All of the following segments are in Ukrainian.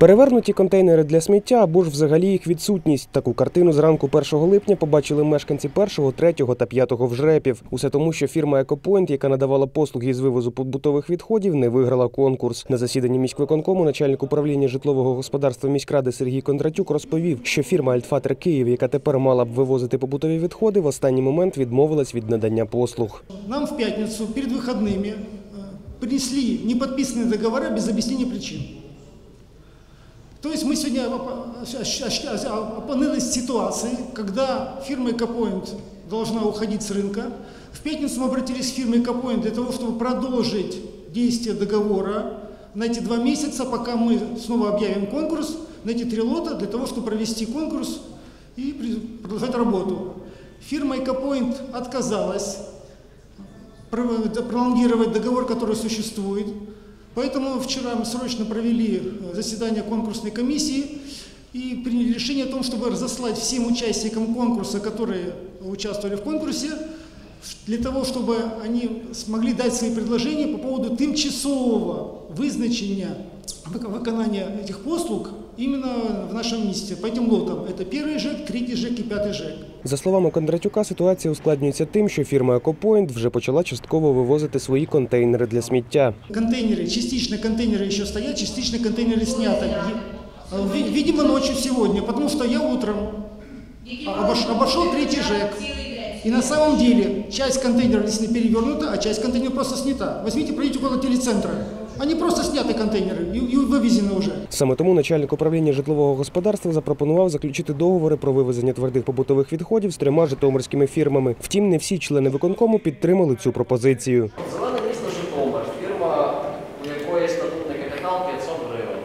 Перевернуті контейнери для сміття або ж взагалі їх відсутність. Таку картину зранку 1 липня побачили мешканці першого, третього та п'ятого вжрепів. Усе тому, що фірма «Екопойнт», яка надавала послуги з вивозу побутових відходів, не виграла конкурс. На засіданні міськвиконкому начальник управління житлового господарства міськради Сергій Кондратюк розповів, що фірма «Альтфатер Київ», яка тепер мала б вивозити побутові відходи, в останній момент відмовилась від надання послуг. Нам в пятницу перед выходными э, принесли неподписанные договора без объяснения причин. То есть мы сегодня опонылись ситуации, когда фирма «Экопоинт» должна уходить с рынка. В пятницу мы обратились к фирме «Экопоинт» для того, чтобы продолжить действие договора на эти два месяца, пока мы снова объявим конкурс, на эти три лота, для того, чтобы провести конкурс и продолжать работу. Фирма «Экопоинт» отказалась пролонгировать договор, который существует. Поэтому вчера мы срочно провели э, заседание конкурсной комиссии и приняли решение о том, чтобы разослать всем участникам конкурса, которые участвовали в конкурсе, для того, чтобы они смогли дать свои предложения по поводу тимчасового визначення вик- виконання этих послуг именно в нашем месте, по этим лотам. Это первый ЖЭК, третий ЖЭК и пятый ЖЭК. За словами Кондратюка, ситуація ускладнюється тим, що фірма «Екопойнт» вже почала частково вивозити свої контейнери для сміття. Контейнеры, частично контейнеры еще стоят, частично контейнеры снято. Е- а, ви- Видимо, ночью сегодня, потому что я утром обош- обошел третий ЖЭК. И на самом деле часть контейнеров действительно перевернута, а часть контейнеров просто снята. Возьмите, пройдите около телецентра. Они просто сняты контейнеры и, и вывезены уже. Саме тому начальник управління житлового господарства запропонував заключити договори про вивезення твердих побутових відходів з трьома житомирськими фірмами. Втім, не всі члени виконкому підтримали цю пропозицію. Зелене місто Житомир, фірма, у якої статутний капітал 500 гривень,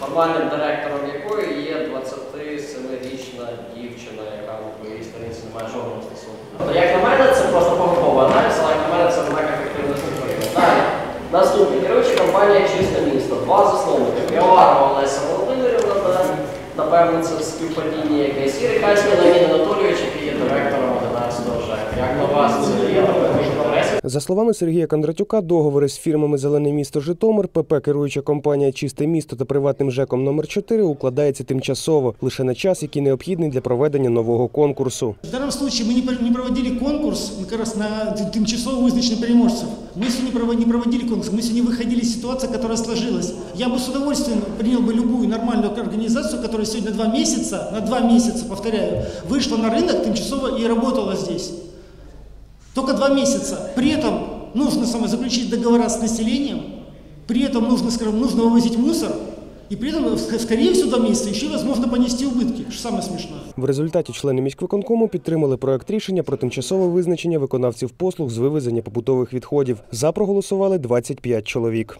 формальним директором якої є 27-річна дівчина, яка на твоїй сторінці не має стосунку. Як на мене, це просто помилковий аналіз, але як на мене це однак ефективних України. Далі. Наступне, керуюча компанія Чисте місто, два засновники. Півоварова Олеся Володимирівна, напевно, це співпадіння якесь, і Рикальський Леонід Анатолійович, який є директором 11-го ЖЕК. Як на вас, це є інтересів? За словами Сергія Кондратюка, договори з фірмами Зелене місто Житомир, ПП керуюча компанія Чисте місто та приватним ЖЕКом номер 4 укладається тимчасово лише на час, який необхідний для проведення нового конкурсу. В данном случае мы не пр- не проводили конкурс ну, как раз на т- тимчасово вызначенных переможцев. Мы сегодня провод- не проводили конкурс, мы сегодня выходили из ситуации, которая сложилась. Я бы с удовольствием принял бы любую нормальную организацию, которая сегодня два месяца, на два месяца, повторяю, вышла на рынок тимчасово и работала здесь. Только два месяца. При этом нужно само заключить договора с населением, при этом нужно, скажем, нужно вывозить мусор, и при этом, ск- скорее всего, два месяца еще возможно понести убытки, что самое смешное. В результаті члени міськвиконкому підтримали проект рішення про тимчасове визначення виконавців послуг з вивезення побутових відходів. За проголосували 25 чоловік.